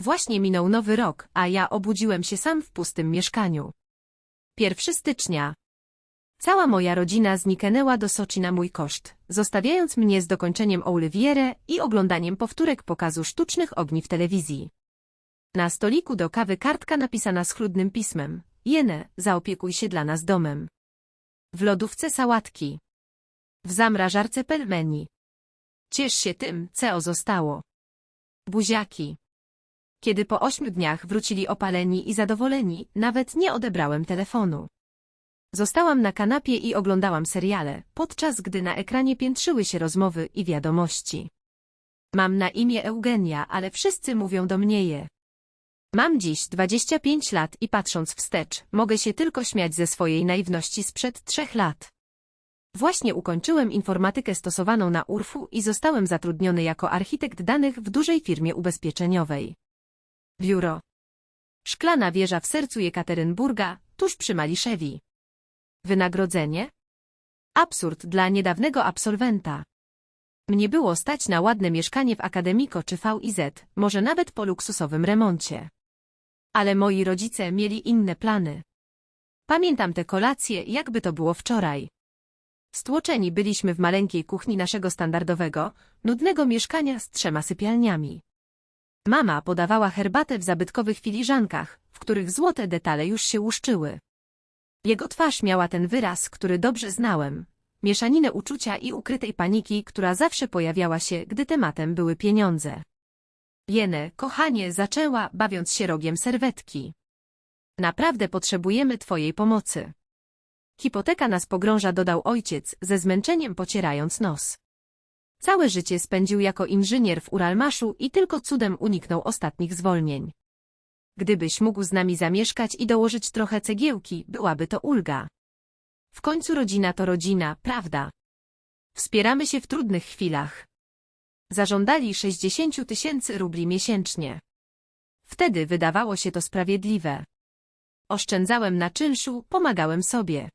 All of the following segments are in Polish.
Właśnie minął nowy rok, a ja obudziłem się sam w pustym mieszkaniu. 1 stycznia. Cała moja rodzina zniknęła do Soczi na mój koszt, zostawiając mnie z dokończeniem Oliwierę i oglądaniem powtórek pokazu sztucznych ogni w telewizji. Na stoliku do kawy kartka napisana schludnym pismem. Jene, zaopiekuj się dla nas domem. W lodówce sałatki. W zamrażarce pelmeni. Ciesz się tym, co zostało. Buziaki. Kiedy po ośmiu dniach wrócili opaleni i zadowoleni, nawet nie odebrałem telefonu. Zostałam na kanapie i oglądałam seriale, podczas gdy na ekranie piętrzyły się rozmowy i wiadomości. Mam na imię Eugenia, ale wszyscy mówią do mnie je. Mam dziś 25 lat i patrząc wstecz, mogę się tylko śmiać ze swojej naiwności sprzed trzech lat. Właśnie ukończyłem informatykę stosowaną na URF-u i zostałem zatrudniony jako architekt danych w dużej firmie ubezpieczeniowej. Biuro. Szklana wieża w sercu Jekaterynburga, tuż przy Maliszewi. Wynagrodzenie? Absurd dla niedawnego absolwenta. Mnie było stać na ładne mieszkanie w Akademiko czy VIZ, może nawet po luksusowym remoncie. Ale moi rodzice mieli inne plany. Pamiętam te kolacje, jakby to było wczoraj. Stłoczeni byliśmy w maleńkiej kuchni naszego standardowego, nudnego mieszkania z trzema sypialniami. Mama podawała herbatę w zabytkowych filiżankach, w których złote detale już się łuszczyły. Jego twarz miała ten wyraz, który dobrze znałem. Mieszaninę uczucia i ukrytej paniki, która zawsze pojawiała się, gdy tematem były pieniądze. Jene, kochanie, zaczęła, bawiąc się rogiem serwetki. Naprawdę potrzebujemy twojej pomocy. Hipoteka nas pogrąża, dodał ojciec, ze zmęczeniem pocierając nos. Całe życie spędził jako inżynier w Uralmaszu i tylko cudem uniknął ostatnich zwolnień. Gdybyś mógł z nami zamieszkać i dołożyć trochę cegiełki, byłaby to ulga. W końcu rodzina to rodzina, prawda? Wspieramy się w trudnych chwilach. Zażądali 60 tysięcy rubli miesięcznie. Wtedy wydawało się to sprawiedliwe. Oszczędzałem na czynszu, pomagałem sobie.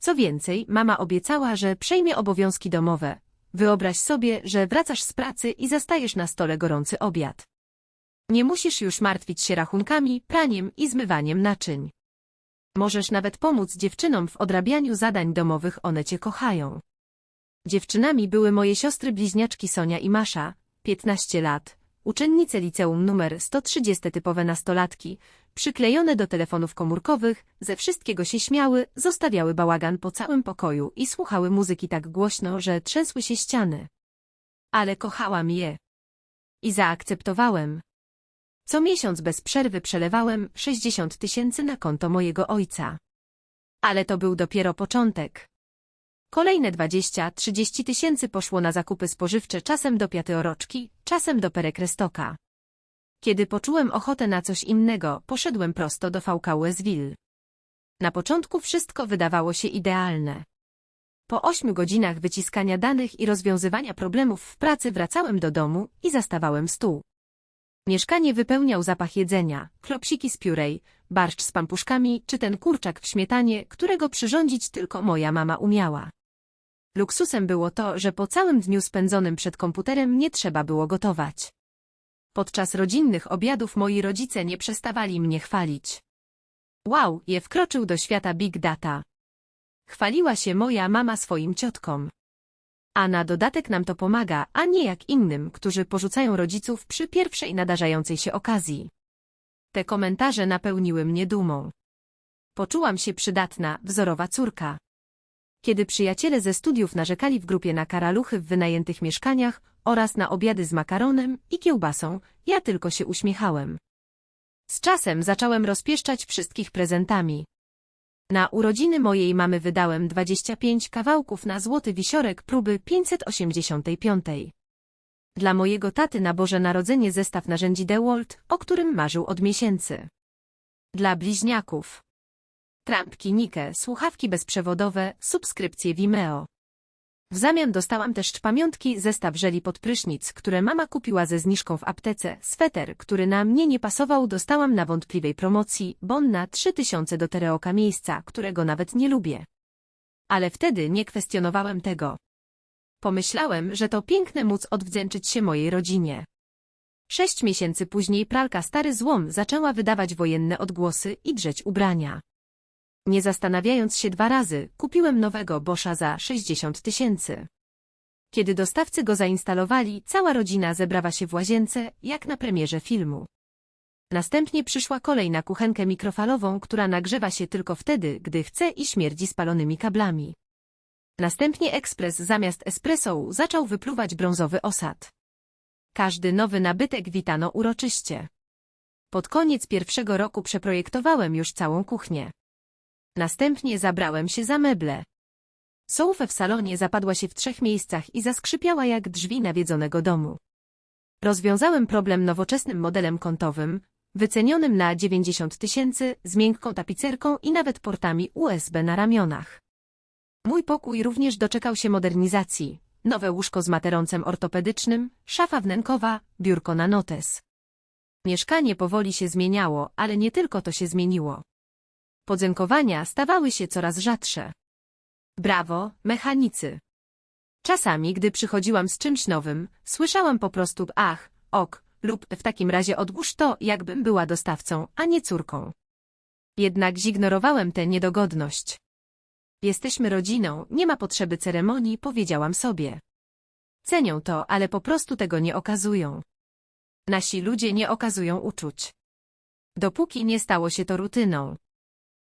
Co więcej, mama obiecała, że przejmie obowiązki domowe. Wyobraź sobie, że wracasz z pracy i zastajesz na stole gorący obiad. Nie musisz już martwić się rachunkami, praniem i zmywaniem naczyń. Możesz nawet pomóc dziewczynom w odrabianiu zadań domowych, one cię kochają. Dziewczynami były moje siostry bliźniaczki Sonia i Masza, 15 lat, uczennice liceum numer 130 typowe nastolatki, przyklejone do telefonów komórkowych, ze wszystkiego się śmiały, zostawiały bałagan po całym pokoju i słuchały muzyki tak głośno, że trzęsły się ściany. Ale kochałam je. I zaakceptowałem. Co miesiąc bez przerwy przelewałem 60 tysięcy na konto mojego ojca. Ale to był dopiero początek. Kolejne 20-30 tysięcy poszło na zakupy spożywcze czasem do piatyoroczki, czasem do perekrestoka. Kiedy poczułem ochotę na coś innego, poszedłem prosto do VKUSWill. Na początku wszystko wydawało się idealne. Po ośmiu godzinach wyciskania danych i rozwiązywania problemów w pracy wracałem do domu i zastawałem stół. Mieszkanie wypełniał zapach jedzenia, klopsiki z piórej, barszcz z pampuszkami czy ten kurczak w śmietanie, którego przyrządzić tylko moja mama umiała. Luksusem było to, że po całym dniu spędzonym przed komputerem nie trzeba było gotować. Podczas rodzinnych obiadów moi rodzice nie przestawali mnie chwalić. Wow, je wkroczył do świata Big Data. Chwaliła się moja mama swoim ciotkom. A na dodatek nam to pomaga, a nie jak innym, którzy porzucają rodziców przy pierwszej nadarzającej się okazji. Te komentarze napełniły mnie dumą. Poczułam się przydatna, wzorowa córka. Kiedy przyjaciele ze studiów narzekali w grupie na karaluchy w wynajętych mieszkaniach oraz na obiady z makaronem i kiełbasą, ja tylko się uśmiechałem. Z czasem zacząłem rozpieszczać wszystkich prezentami. Na urodziny mojej mamy wydałem 25 kawałków na złoty wisiorek próby 585. Dla mojego taty na Boże Narodzenie zestaw narzędzi DeWalt, o którym marzył od miesięcy. Dla bliźniaków. Trampki Nike, słuchawki bezprzewodowe, subskrypcje Vimeo. W zamian dostałam też pamiątki zestaw żeli pod prysznic, które mama kupiła ze zniżką w aptece, sweter, który na mnie nie pasował dostałam na wątpliwej promocji, bon na 3000 do tereoka miejsca, którego nawet nie lubię. Ale wtedy nie kwestionowałem tego. Pomyślałem, że to piękne móc odwdzięczyć się mojej rodzinie. Sześć miesięcy później pralka Stary Złom zaczęła wydawać wojenne odgłosy i drzeć ubrania. Nie zastanawiając się dwa razy, kupiłem nowego Boscha za 60 tysięcy. Kiedy dostawcy go zainstalowali, cała rodzina zebrała się w łazience, jak na premierze filmu. Następnie przyszła kolej na kuchenkę mikrofalową, która nagrzewa się tylko wtedy, gdy chce i śmierdzi spalonymi kablami. Następnie ekspres zamiast espresso zaczął wypluwać brązowy osad. Każdy nowy nabytek witano uroczyście. Pod koniec pierwszego roku przeprojektowałem już całą kuchnię. Następnie zabrałem się za meble. Sołfę w salonie zapadła się w trzech miejscach i zaskrzypiała jak drzwi nawiedzonego domu. Rozwiązałem problem nowoczesnym modelem kątowym, wycenionym na 90 tysięcy, z miękką tapicerką i nawet portami USB na ramionach. Mój pokój również doczekał się modernizacji. Nowe łóżko z materoncem ortopedycznym, szafa wnękowa, biurko na notes. Mieszkanie powoli się zmieniało, ale nie tylko to się zmieniło. Podzękowania stawały się coraz rzadsze. Brawo, mechanicy. Czasami, gdy przychodziłam z czymś nowym, słyszałam po prostu ach, ok, lub w takim razie odłóż to, jakbym była dostawcą, a nie córką. Jednak zignorowałem tę niedogodność. Jesteśmy rodziną, nie ma potrzeby ceremonii, powiedziałam sobie. Cenią to, ale po prostu tego nie okazują. Nasi ludzie nie okazują uczuć. Dopóki nie stało się to rutyną.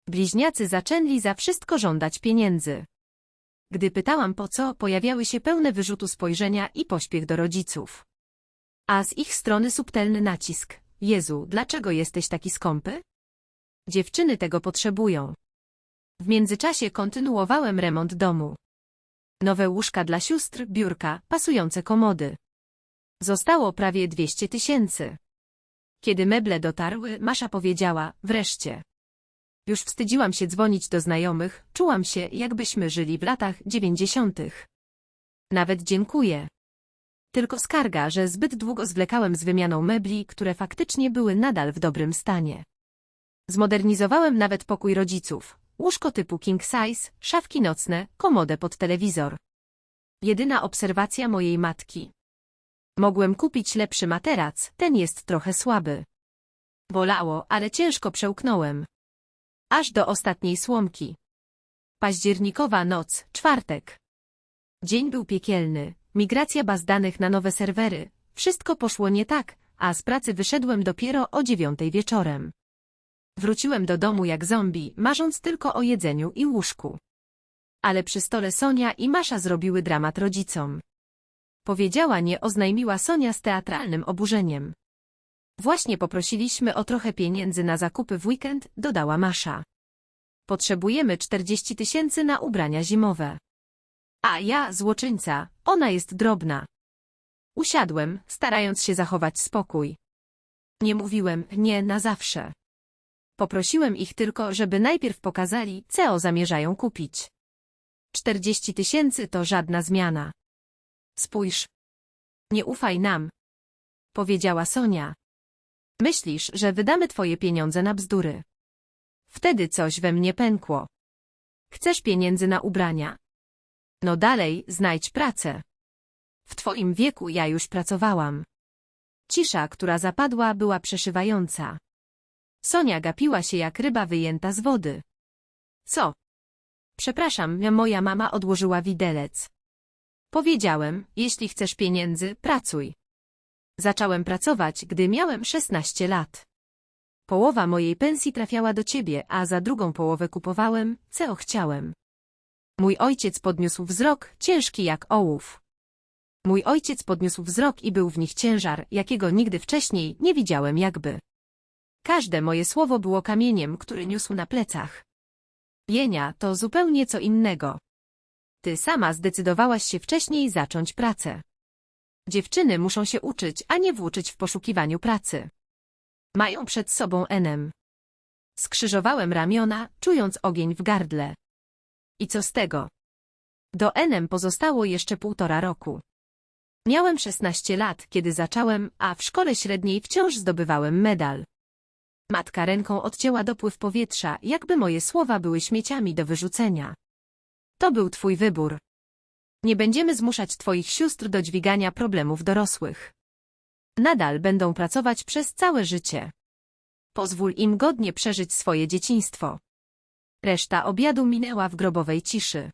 Bliźniacy zaczęli za wszystko żądać pieniędzy. Gdy pytałam po co, pojawiały się pełne wyrzutu spojrzenia i pośpiech do rodziców. A z ich strony subtelny nacisk. Jezu, dlaczego jesteś taki skąpy? Dziewczyny tego potrzebują. W międzyczasie kontynuowałem remont domu. Nowe łóżka dla sióstr, biurka, pasujące komody. Zostało prawie 200 tysięcy. Kiedy meble dotarły, Masza powiedziała, wreszcie. Już wstydziłam się dzwonić do znajomych, czułam się, jakbyśmy żyli w latach dziewięćdziesiątych. Nawet dziękuję. Tylko skarga, że zbyt długo zwlekałem z wymianą mebli, które faktycznie były nadal w dobrym stanie. Zmodernizowałem nawet pokój rodziców. Łóżko typu king size, szafki nocne, komodę pod telewizor. Jedyna obserwacja mojej matki. Mogłem kupić lepszy materac, ten jest trochę słaby. Bolało, ale ciężko przełknąłem. Aż do ostatniej słomki. Październikowa noc, czwartek. Dzień był piekielny, migracja baz danych na nowe serwery. Wszystko poszło nie tak, a z pracy wyszedłem dopiero o dziewiątej wieczorem. Wróciłem do domu jak zombie, marząc tylko o jedzeniu i łóżku. Ale przy stole Sonia i Masza zrobiły dramat rodzicom. Powiedziała nie oznajmiła Sonia z teatralnym oburzeniem. Właśnie poprosiliśmy o trochę pieniędzy na zakupy w weekend, dodała Masza. Potrzebujemy 40 tysięcy na ubrania zimowe. A ja, złoczyńca, ona jest drobna. Usiadłem, starając się zachować spokój. Nie mówiłem nie na zawsze. Poprosiłem ich tylko, żeby najpierw pokazali, co zamierzają kupić. 40 tysięcy to żadna zmiana. Spójrz. Nie ufaj nam. Powiedziała Sonia. Myślisz, że wydamy twoje pieniądze na bzdury. Wtedy coś we mnie pękło. Chcesz pieniędzy na ubrania? No dalej, znajdź pracę. W twoim wieku ja już pracowałam. Cisza, która zapadła, była przeszywająca. Sonia gapiła się jak ryba wyjęta z wody. Co? Przepraszam, moja mama odłożyła widelec. Powiedziałem, jeśli chcesz pieniędzy, pracuj. Zacząłem pracować, gdy miałem 16 lat. Połowa mojej pensji trafiała do ciebie, a za drugą połowę kupowałem, co chciałem. Mój ojciec podniósł wzrok, ciężki jak ołów. Mój ojciec podniósł wzrok i był w nich ciężar, jakiego nigdy wcześniej nie widziałem jakby. Każde moje słowo było kamieniem, który niósł na plecach. Jenia to zupełnie co innego. Ty sama zdecydowałaś się wcześniej zacząć pracę. Dziewczyny muszą się uczyć, a nie włóczyć w poszukiwaniu pracy. Mają przed sobą enem. Skrzyżowałem ramiona, czując ogień w gardle. I co z tego? Do enem pozostało jeszcze półtora roku. Miałem 16 lat, kiedy zacząłem, a w szkole średniej wciąż zdobywałem medal. Matka ręką odcięła dopływ powietrza, jakby moje słowa były śmieciami do wyrzucenia. To był twój wybór. Nie będziemy zmuszać twoich sióstr do dźwigania problemów dorosłych. Nadal będą pracować przez całe życie. Pozwól im godnie przeżyć swoje dzieciństwo. Reszta obiadu minęła w grobowej ciszy.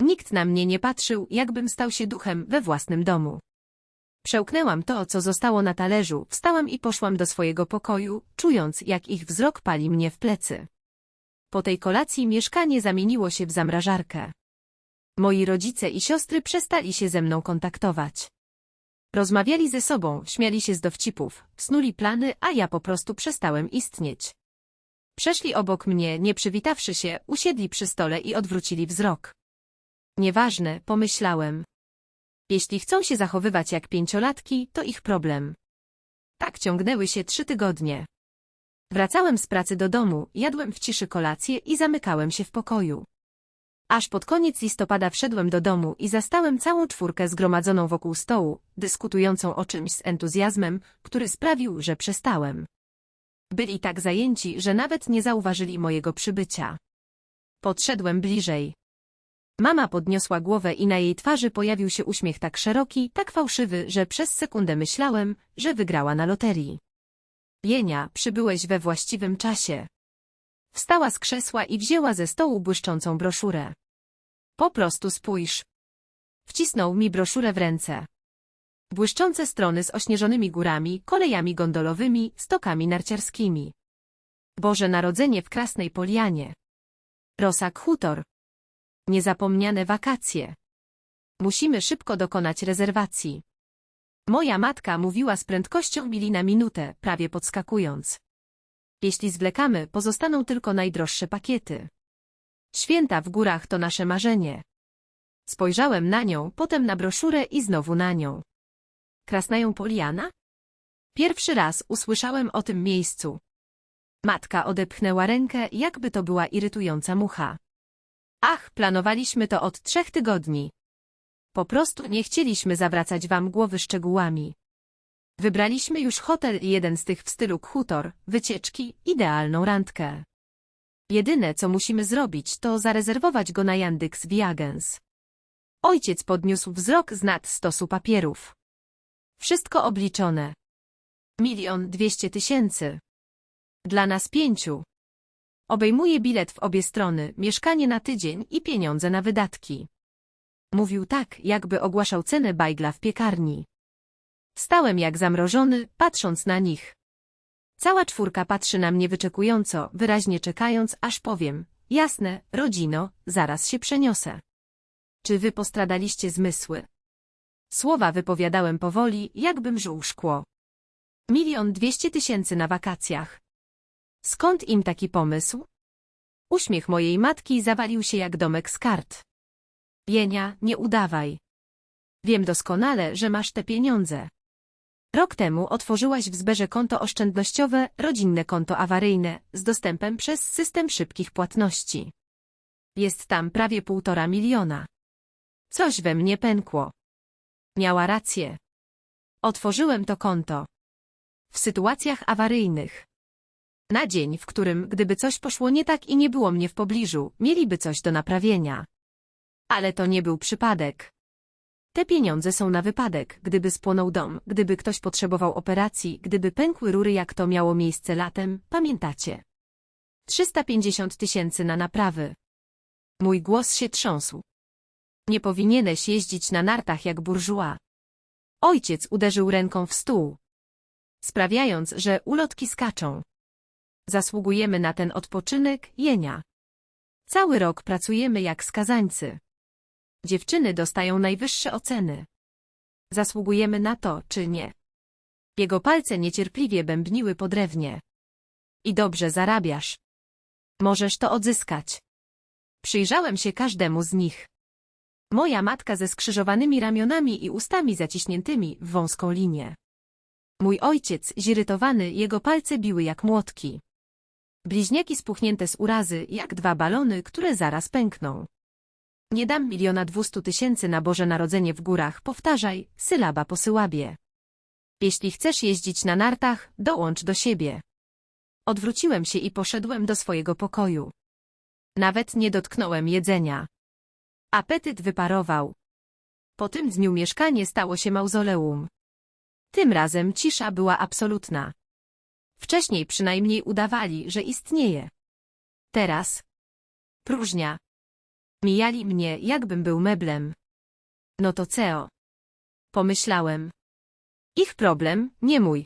Nikt na mnie nie patrzył, jakbym stał się duchem we własnym domu. Przełknęłam to, co zostało na talerzu, wstałam i poszłam do swojego pokoju, czując, jak ich wzrok pali mnie w plecy. Po tej kolacji mieszkanie zamieniło się w zamrażarkę. Moi rodzice i siostry przestali się ze mną kontaktować. Rozmawiali ze sobą, śmiali się z dowcipów, snuli plany, a ja po prostu przestałem istnieć. Przeszli obok mnie, nie przywitawszy się, usiedli przy stole i odwrócili wzrok. Nieważne, pomyślałem. Jeśli chcą się zachowywać jak pięciolatki, to ich problem. Tak ciągnęły się trzy tygodnie. Wracałem z pracy do domu, jadłem w ciszy kolację i zamykałem się w pokoju. Aż pod koniec listopada wszedłem do domu i zastałem całą czwórkę zgromadzoną wokół stołu, dyskutującą o czymś z entuzjazmem, który sprawił, że przestałem. Byli tak zajęci, że nawet nie zauważyli mojego przybycia. Podszedłem bliżej. Mama podniosła głowę i na jej twarzy pojawił się uśmiech tak szeroki, tak fałszywy, że przez sekundę myślałem, że wygrała na loterii. Jenia, przybyłeś we właściwym czasie. Wstała z krzesła i wzięła ze stołu błyszczącą broszurę. Po prostu spójrz. Wcisnął mi broszurę w ręce. Błyszczące strony z ośnieżonymi górami, kolejami gondolowymi, stokami narciarskimi. Boże Narodzenie w Krasnej Polianie. Rosak Hutor. Niezapomniane wakacje. Musimy szybko dokonać rezerwacji. Moja matka mówiła z prędkością mili na minutę, prawie podskakując. Jeśli zwlekamy, pozostaną tylko najdroższe pakiety. Święta w górach to nasze marzenie. Spojrzałem na nią, potem na broszurę i znowu na nią. Krasnają Poliana? Pierwszy raz usłyszałem o tym miejscu. Matka odepchnęła rękę, jakby to była irytująca mucha. Ach, planowaliśmy to od trzech tygodni. Po prostu nie chcieliśmy zawracać wam głowy szczegółami. Wybraliśmy już hotel i jeden z tych w stylu hutor, wycieczki, idealną randkę. Jedyne, co musimy zrobić, to zarezerwować go na Yandex Viagens. Ojciec podniósł wzrok z nad stosu papierów. Wszystko obliczone. Milion dwieście tysięcy. Dla nas pięciu. Obejmuje bilet w obie strony, mieszkanie na tydzień i pieniądze na wydatki. Mówił tak, jakby ogłaszał cenę bajgla w piekarni. Stałem jak zamrożony, patrząc na nich. Cała czwórka patrzy na mnie wyczekująco, wyraźnie czekając, aż powiem. Jasne, rodzino, zaraz się przeniosę. Czy wy postradaliście zmysły? Słowa wypowiadałem powoli, jakbym żuł szkło. Milion dwieście tysięcy na wakacjach. Skąd im taki pomysł? Uśmiech mojej matki zawalił się jak domek z kart. Jenia, nie udawaj. Wiem doskonale, że masz te pieniądze. Rok temu otworzyłaś w Zberze konto oszczędnościowe, rodzinne konto awaryjne, z dostępem przez system szybkich płatności. Jest tam prawie półtora miliona. Coś we mnie pękło. Miała rację. Otworzyłem to konto. W sytuacjach awaryjnych. Na dzień, w którym, gdyby coś poszło nie tak i nie było mnie w pobliżu, mieliby coś do naprawienia. Ale to nie był przypadek. Te pieniądze są na wypadek, gdyby spłonął dom, gdyby ktoś potrzebował operacji, gdyby pękły rury jak to miało miejsce latem, pamiętacie? 350 tysięcy na naprawy. Mój głos się trząsł. Nie powinieneś jeździć na nartach jak burżua. Ojciec uderzył ręką w stół. Sprawiając, że ulotki skaczą. Zasługujemy na ten odpoczynek, jenia. Cały rok pracujemy jak skazańcy. Dziewczyny dostają najwyższe oceny. Zasługujemy na to, czy nie? Jego palce niecierpliwie bębniły po drewnie. I dobrze zarabiasz. Możesz to odzyskać. Przyjrzałem się każdemu z nich. Moja matka ze skrzyżowanymi ramionami i ustami zaciśniętymi w wąską linię. Mój ojciec, zirytowany, jego palce biły jak młotki. Bliźniaki spuchnięte z urazy, jak dwa balony, które zaraz pękną. Nie dam miliona dwustu tysięcy na Boże Narodzenie w górach, powtarzaj, sylaba po syłabie. Jeśli chcesz jeździć na nartach, dołącz do siebie. Odwróciłem się i poszedłem do swojego pokoju. Nawet nie dotknąłem jedzenia. Apetyt wyparował. Po tym dniu mieszkanie stało się mauzoleum. Tym razem cisza była absolutna. Wcześniej przynajmniej udawali, że istnieje. Teraz próżnia. Mijali mnie, jakbym był meblem. No to CEO. Pomyślałem. Ich problem, nie mój.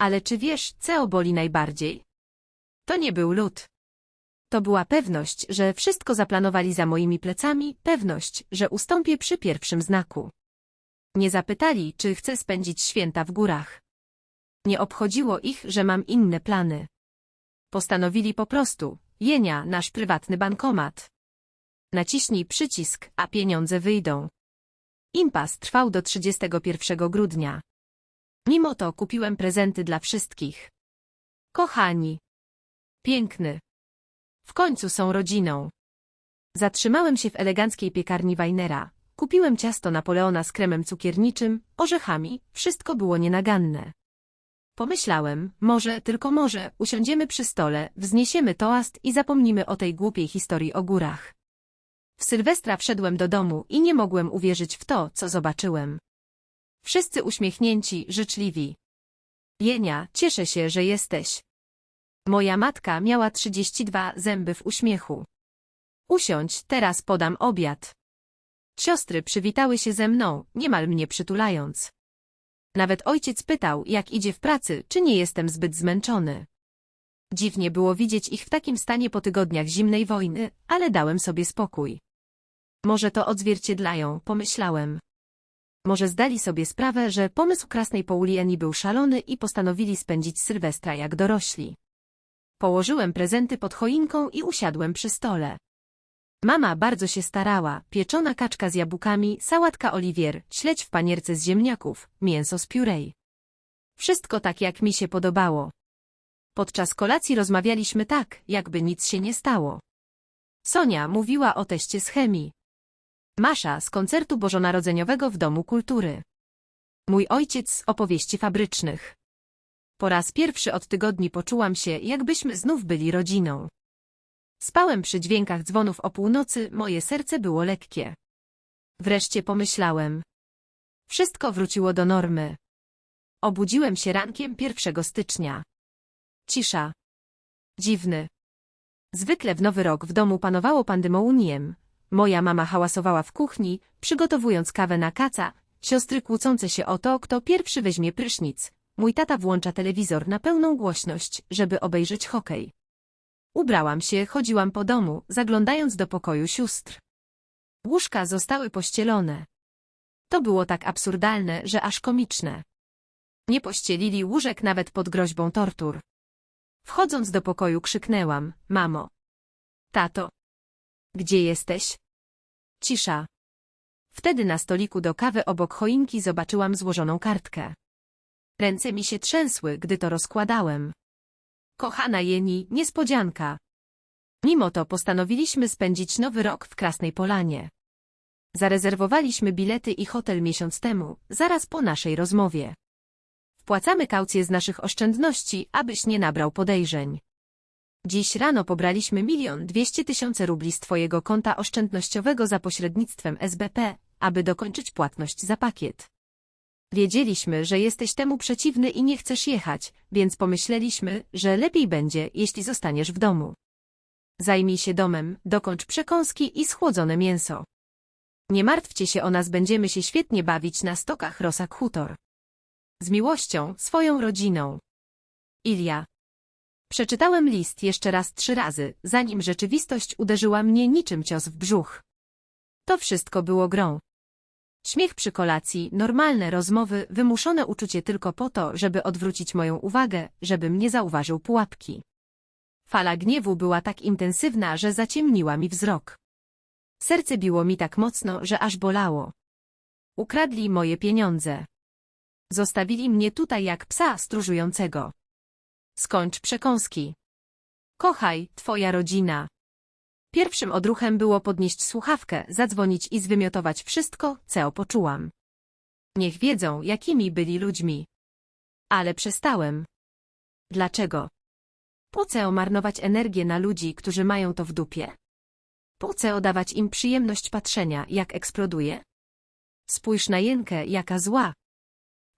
Ale czy wiesz, co boli najbardziej? To nie był lód. To była pewność, że wszystko zaplanowali za moimi plecami, pewność, że ustąpię przy pierwszym znaku. Nie zapytali, czy chcę spędzić święta w górach. Nie obchodziło ich, że mam inne plany. Postanowili po prostu, Jenia, nasz prywatny bankomat. Naciśnij przycisk, a pieniądze wyjdą. Impas trwał do 31 grudnia. Mimo to kupiłem prezenty dla wszystkich. Kochani. Piękny. W końcu są rodziną. Zatrzymałem się w eleganckiej piekarni Weinera. Kupiłem ciasto Napoleona z kremem cukierniczym, orzechami, wszystko było nienaganne. Pomyślałem, może, tylko może, usiądziemy przy stole, wzniesiemy toast i zapomnimy o tej głupiej historii o górach. W Sylwestra wszedłem do domu i nie mogłem uwierzyć w to, co zobaczyłem. Wszyscy uśmiechnięci, życzliwi. Jenia, cieszę się, że jesteś. Moja matka miała 32 zęby w uśmiechu. Usiądź, teraz podam obiad. Siostry przywitały się ze mną, niemal mnie przytulając. Nawet ojciec pytał, jak idzie w pracy, czy nie jestem zbyt zmęczony. Dziwnie było widzieć ich w takim stanie po tygodniach zimnej wojny, ale dałem sobie spokój. Może to odzwierciedlają, pomyślałem. Może zdali sobie sprawę, że pomysł Krasnej Paulieni był szalony i postanowili spędzić Sylwestra jak dorośli. Położyłem prezenty pod choinką i usiadłem przy stole. Mama bardzo się starała, pieczona kaczka z jabłkami, sałatka oliwier, śledź w panierce z ziemniaków, mięso z piórej. Wszystko tak jak mi się podobało. Podczas kolacji rozmawialiśmy tak, jakby nic się nie stało. Sonia mówiła o teście z chemii. Masza z koncertu bożonarodzeniowego w Domu Kultury. Mój ojciec z opowieści fabrycznych. Po raz pierwszy od tygodni poczułam się, jakbyśmy znów byli rodziną. Spałem przy dźwiękach dzwonów o północy, moje serce było lekkie. Wreszcie pomyślałem. Wszystko wróciło do normy. Obudziłem się rankiem 1 stycznia. Cisza. Dziwny. Zwykle w nowy rok w domu panowało pandemonium. Moja mama hałasowała w kuchni, przygotowując kawę na kaca, siostry kłócące się o to, kto pierwszy weźmie prysznic. Mój tata włącza telewizor na pełną głośność, żeby obejrzeć hokej. Ubrałam się, chodziłam po domu, zaglądając do pokoju sióstr. Łóżka zostały pościelone. To było tak absurdalne, że aż komiczne. Nie pościelili łóżek nawet pod groźbą tortur. Wchodząc do pokoju krzyknęłam, mamo. Tato. Gdzie jesteś? Cisza. Wtedy na stoliku do kawy obok choinki zobaczyłam złożoną kartkę. Ręce mi się trzęsły, gdy to rozkładałem. Kochana Jeni, niespodzianka. Mimo to postanowiliśmy spędzić nowy rok w Krasnej Polanie. Zarezerwowaliśmy bilety i hotel miesiąc temu, zaraz po naszej rozmowie. Wpłacamy kaucję z naszych oszczędności, abyś nie nabrał podejrzeń. Dziś rano pobraliśmy milion dwieście tysięcy rubli z Twojego konta oszczędnościowego za pośrednictwem SBP, aby dokończyć płatność za pakiet. Wiedzieliśmy, że jesteś temu przeciwny i nie chcesz jechać, więc pomyśleliśmy, że lepiej będzie, jeśli zostaniesz w domu. Zajmij się domem, dokończ przekąski i schłodzone mięso. Nie martwcie się o nas, będziemy się świetnie bawić na stokach Rosak Hutor. Z miłością, swoją rodziną. Ilia. Przeczytałem list jeszcze raz trzy razy, zanim rzeczywistość uderzyła mnie niczym cios w brzuch. To wszystko było grą. Śmiech przy kolacji, normalne rozmowy, wymuszone uczucie tylko po to, żeby odwrócić moją uwagę, żebym nie zauważył pułapki. Fala gniewu była tak intensywna, że zaciemniła mi wzrok. Serce biło mi tak mocno, że aż bolało. Ukradli moje pieniądze. Zostawili mnie tutaj jak psa stróżującego. Skończ przekąski. Kochaj, twoja rodzina. Pierwszym odruchem było podnieść słuchawkę, zadzwonić i zwymiotować wszystko, co poczułam. Niech wiedzą, jakimi byli ludźmi. Ale przestałem. Dlaczego? Po co marnować energię na ludzi, którzy mają to w dupie? Po co dawać im przyjemność patrzenia, jak eksploduje? Spójrz na Jenkę, jaka zła.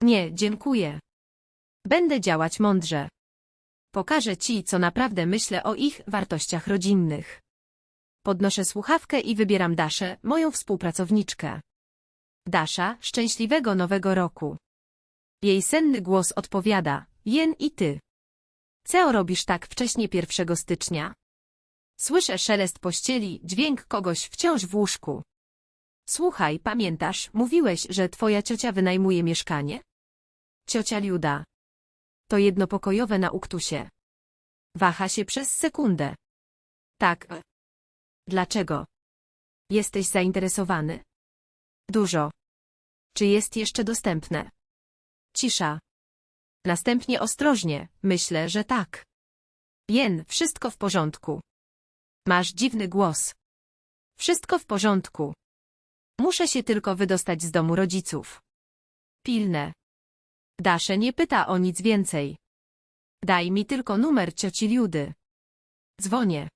Nie, dziękuję. Będę działać mądrze. Pokażę ci, co naprawdę myślę o ich wartościach rodzinnych. Podnoszę słuchawkę i wybieram Daszę, moją współpracowniczkę. Dasza, szczęśliwego nowego roku. Jej senny głos odpowiada, Jen i ty. Co robisz tak wcześnie 1 stycznia? Słyszę szelest pościeli, dźwięk kogoś wciąż w łóżku. Słuchaj, pamiętasz, mówiłeś, że twoja ciocia wynajmuje mieszkanie? Ciocia Liuda. To jednopokojowe na Uktusie. Waha się przez sekundę. Tak. Dlaczego? Jesteś zainteresowany? Dużo. Czy jest jeszcze dostępne? Cisza. Następnie ostrożnie, myślę, że tak. Jen, wszystko w porządku. Masz dziwny głos. Wszystko w porządku. Muszę się tylko wydostać z domu rodziców. Pilne. Dasze nie pyta o nic więcej. Daj mi tylko numer cioci Liudy. Dzwonię.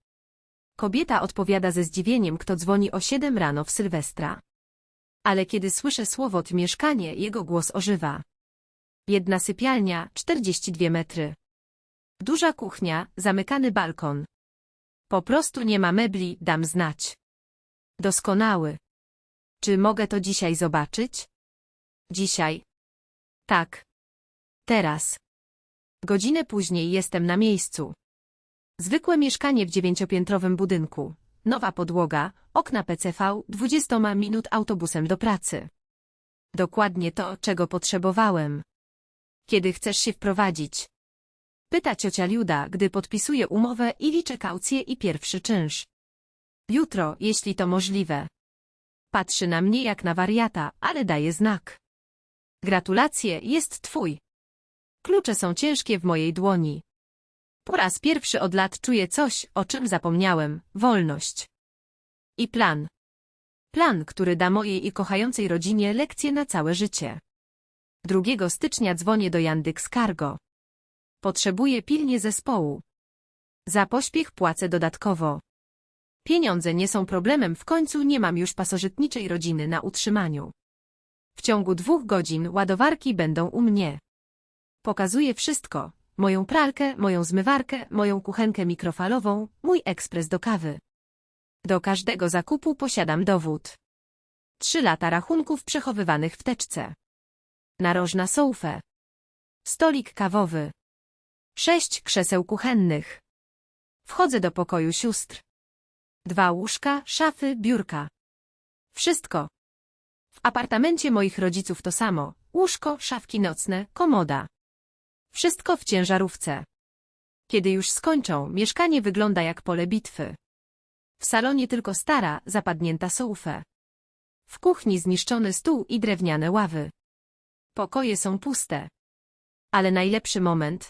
Kobieta odpowiada ze zdziwieniem, kto dzwoni o siedem rano w Sylwestra. Ale kiedy słyszę słowo t mieszkanie, jego głos ożywa. Jedna sypialnia, 42 metry. Duża kuchnia, zamykany balkon. Po prostu nie ma mebli, dam znać. Doskonały. Czy mogę to dzisiaj zobaczyć? Dzisiaj. Tak. Teraz. Godzinę później jestem na miejscu. Zwykłe mieszkanie w dziewięciopiętrowym budynku. Nowa podłoga, okna PCV, 20 minut autobusem do pracy. Dokładnie to, czego potrzebowałem. Kiedy chcesz się wprowadzić? Pyta ciocia Liuda, gdy podpisuje umowę i liczę kaucję i pierwszy czynsz. Jutro, jeśli to możliwe. Patrzy na mnie jak na wariata, ale daje znak. Gratulacje, jest twój. Klucze są ciężkie w mojej dłoni. Po raz pierwszy od lat czuję coś, o czym zapomniałem, wolność. I plan. Plan, który da mojej i kochającej rodzinie lekcję na całe życie. 2 stycznia dzwonię do Yandex Cargo. Potrzebuję pilnie zespołu. Za pośpiech płacę dodatkowo. Pieniądze nie są problemem, w końcu nie mam już pasożytniczej rodziny na utrzymaniu. W ciągu dwóch godzin ładowarki będą u mnie. Pokazuję wszystko. Moją pralkę, moją zmywarkę, moją kuchenkę mikrofalową, mój ekspres do kawy. Do każdego zakupu posiadam dowód. Trzy lata rachunków przechowywanych w teczce. Narożna soufę. Stolik kawowy. Sześć krzeseł kuchennych. Wchodzę do pokoju sióstr. Dwa łóżka, szafy, biurka. Wszystko. W apartamencie moich rodziców to samo. Łóżko, szafki nocne, komoda. Wszystko w ciężarówce. Kiedy już skończą, mieszkanie wygląda jak pole bitwy. W salonie tylko stara, zapadnięta soufę. W kuchni zniszczony stół i drewniane ławy. Pokoje są puste. Ale najlepszy moment.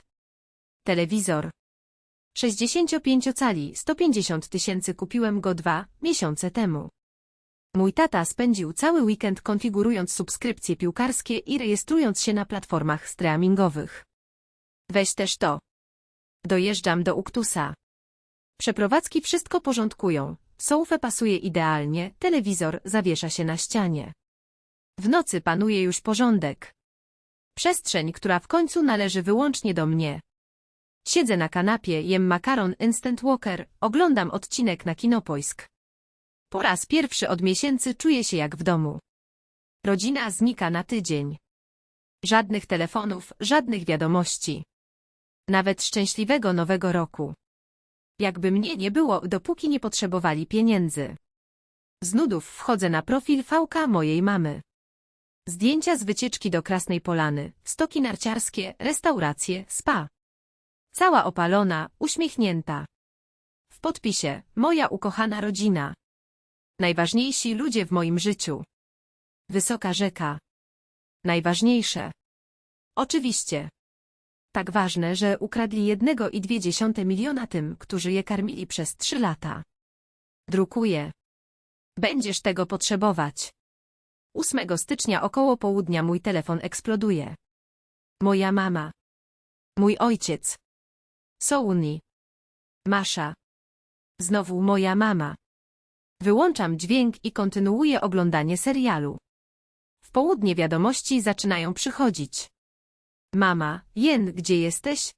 Telewizor. 65 cali, 150 tysięcy kupiłem go dwa miesiące temu. Mój tata spędził cały weekend konfigurując subskrypcje piłkarskie i rejestrując się na platformach streamingowych. Weź też to. Dojeżdżam do Uktusa. Przeprowadzki wszystko porządkują. Soufę pasuje idealnie, telewizor zawiesza się na ścianie. W nocy panuje już porządek. Przestrzeń, która w końcu należy wyłącznie do mnie. Siedzę na kanapie, jem makaron Instant Walker, oglądam odcinek na Kinopojsk. Po raz pierwszy od miesięcy czuję się jak w domu. Rodzina znika na tydzień. Żadnych telefonów, żadnych wiadomości. Nawet szczęśliwego nowego roku. Jakby mnie nie było, dopóki nie potrzebowali pieniędzy. Z nudów wchodzę na profil VK mojej mamy. Zdjęcia z wycieczki do Krasnej Polany, stoki narciarskie, restauracje, spa. Cała opalona, uśmiechnięta. W podpisie, moja ukochana rodzina. Najważniejsi ludzie w moim życiu. Wysoka rzeka. Najważniejsze. Oczywiście. Tak ważne, że ukradli jednego i dwie dziesiąte miliona tym, którzy je karmili przez trzy lata. Drukuję. Będziesz tego potrzebować. 8 stycznia około południa mój telefon eksploduje. Moja mama. Mój ojciec. Souni. Masza. Znowu moja mama. Wyłączam dźwięk i kontynuuję oglądanie serialu. W południe wiadomości zaczynają przychodzić. Mama, Jen, gdzie jesteś?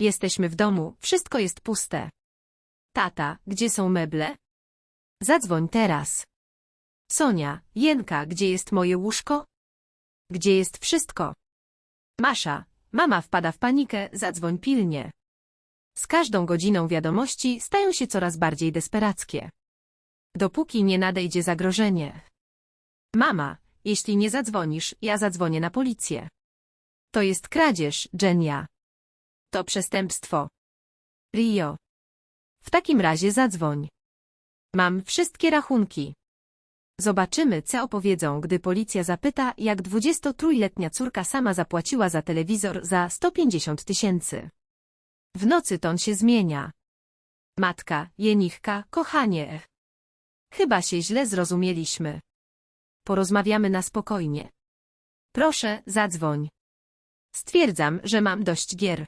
Jesteśmy w domu, wszystko jest puste. Tata, gdzie są meble? Zadzwoń teraz. Sonia, Jenka, gdzie jest moje łóżko? Gdzie jest wszystko? Masza, mama wpada w panikę, zadzwoń pilnie. Z każdą godziną wiadomości stają się coraz bardziej desperackie. Dopóki nie nadejdzie zagrożenie. Mama, jeśli nie zadzwonisz, ja zadzwonię na policję. To jest kradzież, Jenia. To przestępstwo. Rio. W takim razie zadzwoń. Mam wszystkie rachunki. Zobaczymy, co opowiedzą, gdy policja zapyta, jak 23-letnia córka sama zapłaciła za telewizor za 150 tysięcy. W nocy ton się zmienia. Matka, Jenichka, kochanie. Chyba się źle zrozumieliśmy. Porozmawiamy na spokojnie. Proszę, zadzwoń. Stwierdzam, że mam dość gier.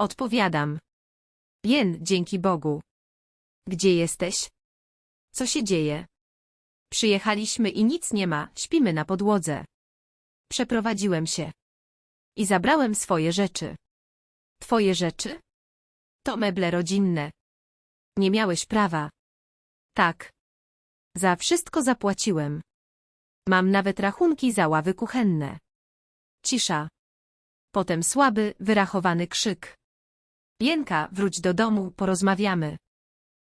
Odpowiadam. Jen, dzięki Bogu. Gdzie jesteś? Co się dzieje? Przyjechaliśmy i nic nie ma, śpimy na podłodze. Przeprowadziłem się. I zabrałem swoje rzeczy. Twoje rzeczy? To meble rodzinne. Nie miałeś prawa. Tak. Za wszystko zapłaciłem. Mam nawet rachunki za ławy kuchenne. Cisza. Potem słaby, wyrachowany krzyk. Jenka, wróć do domu, porozmawiamy.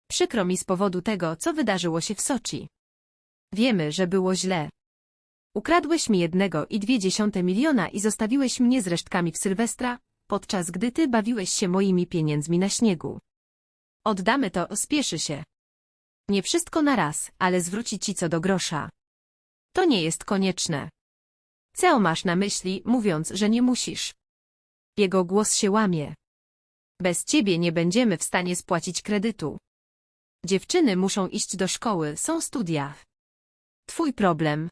Przykro mi z powodu tego, co wydarzyło się w Soczi. Wiemy, że było źle. Ukradłeś mi jednego i dwie dziesiąte miliona i zostawiłeś mnie z resztkami w Sylwestra, podczas gdy ty bawiłeś się moimi pieniędzmi na śniegu. Oddamy to, spieszy się. Nie wszystko na raz, ale zwróci ci co do grosza. To nie jest konieczne. Co masz na myśli, mówiąc, że nie musisz? Jego głos się łamie. Bez ciebie nie będziemy w stanie spłacić kredytu. Dziewczyny muszą iść do szkoły, są studia. Twój problem.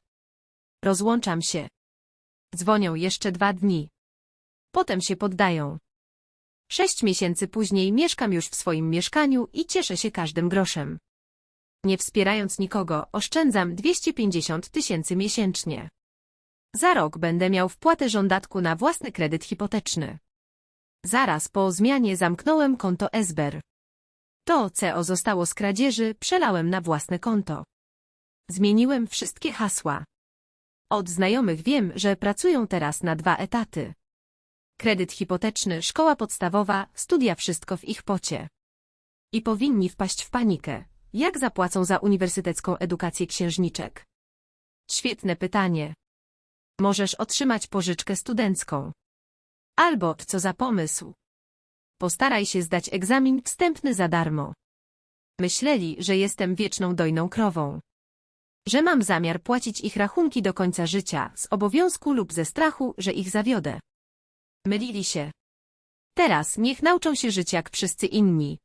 Rozłączam się. Dzwonią jeszcze dwa dni. Potem się poddają. Sześć miesięcy później mieszkam już w swoim mieszkaniu i cieszę się każdym groszem. Nie wspierając nikogo, oszczędzam 250 tysięcy miesięcznie. Za rok będę miał wpłatę żądatku na własny kredyt hipoteczny. Zaraz po zmianie zamknąłem konto Esber. To CO zostało z kradzieży, przelałem na własne konto. Zmieniłem wszystkie hasła. Od znajomych wiem, że pracują teraz na dwa etaty. Kredyt hipoteczny, szkoła podstawowa, studia wszystko w ich pocie. I powinni wpaść w panikę. Jak zapłacą za uniwersytecką edukację księżniczek? Świetne pytanie. Możesz otrzymać pożyczkę studencką. Albo, co za pomysł. Postaraj się zdać egzamin wstępny za darmo. Myśleli, że jestem wieczną dojną krową. Że mam zamiar płacić ich rachunki do końca życia, z obowiązku lub ze strachu, że ich zawiodę. Mylili się. Teraz niech nauczą się żyć jak wszyscy inni.